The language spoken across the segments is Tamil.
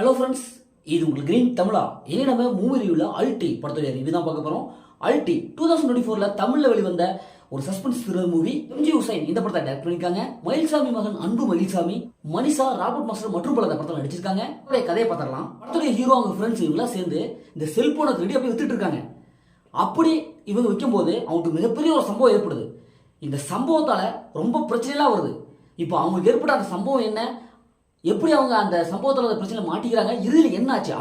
ஹலோ ஃப்ரெண்ட்ஸ் இது உங்களுக்கு கிரீன் தமிழா இனி நம்ம மூவி ரிவ்யூல அல்டி படத்துடைய ரிவ்யூ தான் பார்க்க போறோம். அல்டி டூ தௌசண்ட் டுவெண்ட்டி ஃபோர்ல தமிழ்ல வெளிவந்த ஒரு suspense thriller movie MG Hussain இந்த படத்தை டைரக்ட் பண்ணியிருக்காங்க. மயில்சாமி மகன் அன்பு மயில்சாமி மனிஷா ராபர்ட் மாஸ்டர் மற்றும் பல படத்தில் நடிச்சிருக்காங்க. படத்துடைய கதையை பார்த்துடலாம். படத்துடைய ஹீரோ அவங்க ஃப்ரெண்ட்ஸ் இவங்களாம் சேர்ந்து இந்த செல்போனை திருடி அப்படியே வித்துட்டு இருக்காங்க. அப்படி இவங்க விற்கும்போது அவங்களுக்கு மிகப்பெரிய ஒரு சம்பவம் ஏற்படுது. இந்த சம்பவத்தால் ரொம்ப பிரச்சனையெல்லாம் வருது. இப்போ அவங்களுக்கு ஏற்பட்ட அந்த சம்பவம் என்ன? எப்படி அவங்க அந்த சம்பவத்தில் அந்த பிரச்சனை மாட்டிக்கிறாங்க? இறுதியில் என்ன ஆச்சு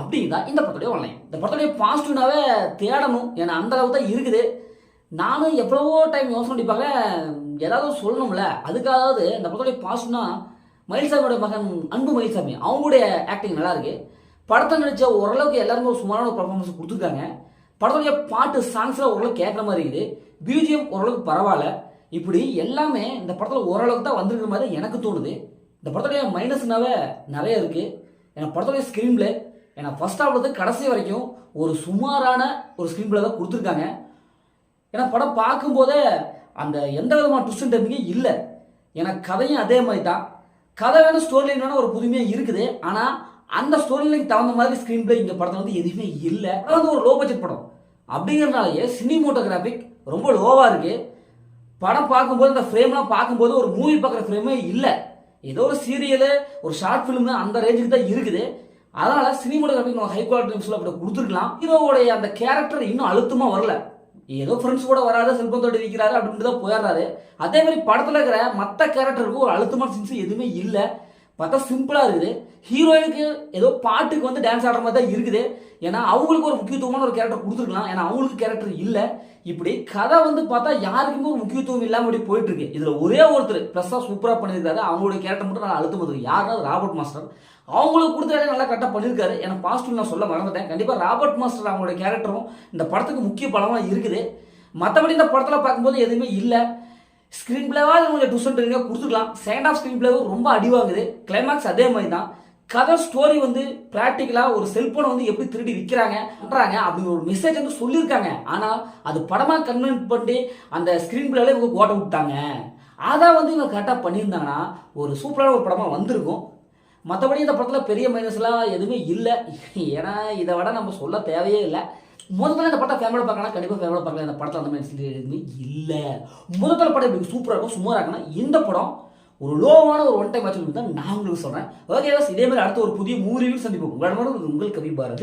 இந்த படத்துடைய ஒன்லைன் இந்த படத்துடைய பாசிட்டிவ்னாவே தேடணும். ஏன்னா அந்த அளவுக்கு தான் இருக்குது. நானும் எவ்வளவோ டைம் யோசனை பண்ணி பார்க்க ஏதாவது சொல்லணும்ல. அதுக்காவது இந்த படத்துடைய பாசிட்டிவ்னா மயில்சாமியோட மகன் அன்பு மயில்சாமி. அவங்களுடைய ஆக்டிங் நல்லா இருக்கு. படத்தை நடிச்ச ஓரளவுக்கு எல்லாருமே ஒரு சுமாரான ஒரு பர்ஃபார்மன்ஸ் கொடுத்துருக்காங்க. படத்துடைய பாட்டு சாங்ஸ்லாம் ஓரளவுக்கு கேட்குற மாதிரி இருக்குது. பிஜிஎம் ஓரளவுக்கு பரவாயில்ல. இப்படி எல்லாமே இந்த படத்தில் ஓரளவுக்கு தான் வந்திருக்கிற மாதிரி எனக்கு தோணுது. இந்த படத்துடைய மைனஸ்னாவே நிறைய இருக்குது ஏன்னா படத்துடைய ஸ்க்ரீன் பிளே ஏன்னா ஃபர்ஸ்ட் ஹாஃப்லேருந்து கடைசி வரைக்கும் ஒரு சுமாரான ஒரு ஸ்க்ரீன் பிளே தான் கொடுத்துருக்காங்க. ஏன்னா படம் பார்க்கும்போதே அந்த எந்த விதமான ட்விஸ்ட் டர்னிங்கே இல்லை. ஏன்னா கதையும் அதே மாதிரி தான். கதை வேணும் ஸ்டோரி லைன் வேணும் ஒரு புதுமையாக இருக்குது. ஆனால் அந்த ஸ்டோரி லைனுக்கு தகுந்த மாதிரி ஸ்க்ரீன் பிளே இங்கே படத்தில் வந்து எதுவுமே இல்லை. அது ஒரு லோ பட்ஜெட் படம். அப்படிங்கிறனாலேயே சினிமோட்டோகிராஃபிக் ரொம்ப லோவாக இருக்குது படம் பார்க்கும்போது அந்த ஃப்ரேம்லாம் பார்க்கும்போது ஒரு மூவி பார்க்குற ஃப்ரேமே இல்லை. ஏதோ ஒரு சீரியலு ஒரு ஷார்ட் ஃபிலிம் அந்த ரேஞ்சுக்கு தான் இருக்குது. அதனால சினிமோட்டோகிராஃபிக் நம்ம ஹை குவாலிட்டி அப்படி கொடுத்துருக்கலாம். ஹீரோவுடைய அந்த கேரக்டர் இன்னும் அழுத்தமாக வரல. ஏதோ ஃப்ரெண்ட்ஸ் கூட வராது செல்போன் தொட்டி அப்படின்ட்டு தான் போயிடுறாரு. அதே மாதிரி படத்தில் இருக்கிற மற்ற கேரக்டருக்கு ஒரு அழுத்தமான சீன்ஸ் எதுவுமே இல்லை. பார்த்தா சிம்பிளாக இருக்குது. ஹீரோயினுக்கு ஏதோ பாட்டுக்கு வந்து டான்ஸ் ஆடுற மாதிரி தான் இருக்குது. ஏன்னா அவங்களுக்கு ஒரு முக்கியத்துவமான ஒரு கேரக்டர் கொடுத்துருக்கலாம். ஏன்னா அவங்களுக்கு கேரக்டர் இல்லை. இப்படி கதை வந்து பார்த்தா யாருக்குமே ஒரு முக்கியத்துவம் இல்லாமல் இப்படி போயிட்டு இருக்கு இதில் ஒரே ஒருத்தர் ப்ளஸ்ஸாக சூப்பராக பண்ணியிருக்காரு. அவங்களுடைய கேரக்டர் மட்டும் நல்லா அழுத்தம் வந்து யாருன்னா ராபர்ட் மாஸ்டர் அவங்களுக்கு கொடுத்த வேலையை நல்லா கரெக்டாக பண்ணியிருக்காரு. எனக்கு பாசிட்டிவ் நான் சொல்ல மறந்துட்டேன். கண்டிப்பாக ராபர்ட் மாஸ்டர் அவங்களோட கேரக்டரும் இந்த படத்துக்கு முக்கிய பலமாக இருக்குது. மற்றபடி இந்த படத்தில் பார்க்கும்போது எதுவுமே இல்லை. ஸ்க்ரீன் பிளேவாக கொஞ்சம் டுசன்ட் இருக்க கொடுத்துக்கலாம். செகண்ட் ஆஃப் ஸ்க்ரீன் பிளேவும் ரொம்ப அடிவாகுது கிளைமேக்ஸ் அதே மாதிரி தான். கதை ஸ்டோரி வந்து ப்ராக்டிக்கலாக ஒரு செல்போனை வந்து எப்படி திருடி விற்கிறாங்க பண்ணுறாங்க அப்படிங்கிற ஒரு மெசேஜ் வந்து சொல்லியிருக்காங்க. ஆனால் அது படமாக கன்வென்ட் பண்ணி அந்த ஸ்க்ரீன் பிளேவில் இவங்க கோட்டை விட்டாங்க. அதை வந்து இவங்க கரெக்டாக பண்ணியிருந்தாங்கன்னா ஒரு சூப்பரான ஒரு படமாக வந்திருக்கும். மற்றபடி இந்த படத்தில் பெரிய மைனஸ்லாம் எதுவுமே இல்லை. ஏன்னா இதை விட நம்ம சொல்ல தேவையே இல்லை. முதல்ல இந்த படத்தை ஃபேமிலியில் பார்க்கலாம் கண்டிப்பாக ஃபேமிலியில் பார்க்கலாம் இந்த படத்தில் அந்த மாதிரி எதுவுமே இல்லை. முதல்ல படம் இப்படி சூப்பராக இருக்கும். சுமாராக இருக்குன்னா இந்த படம் ஒரு லோவான ஒரு ஒன் டைம் வாட்ச் தான் நான் உங்களுக்கு சொல்கிறேன் ஓகே இதே மாதிரி அடுத்த ஒரு புதிய மூவியும் சந்திப்போம். உங்களோட உங்கள் கவி பாரதி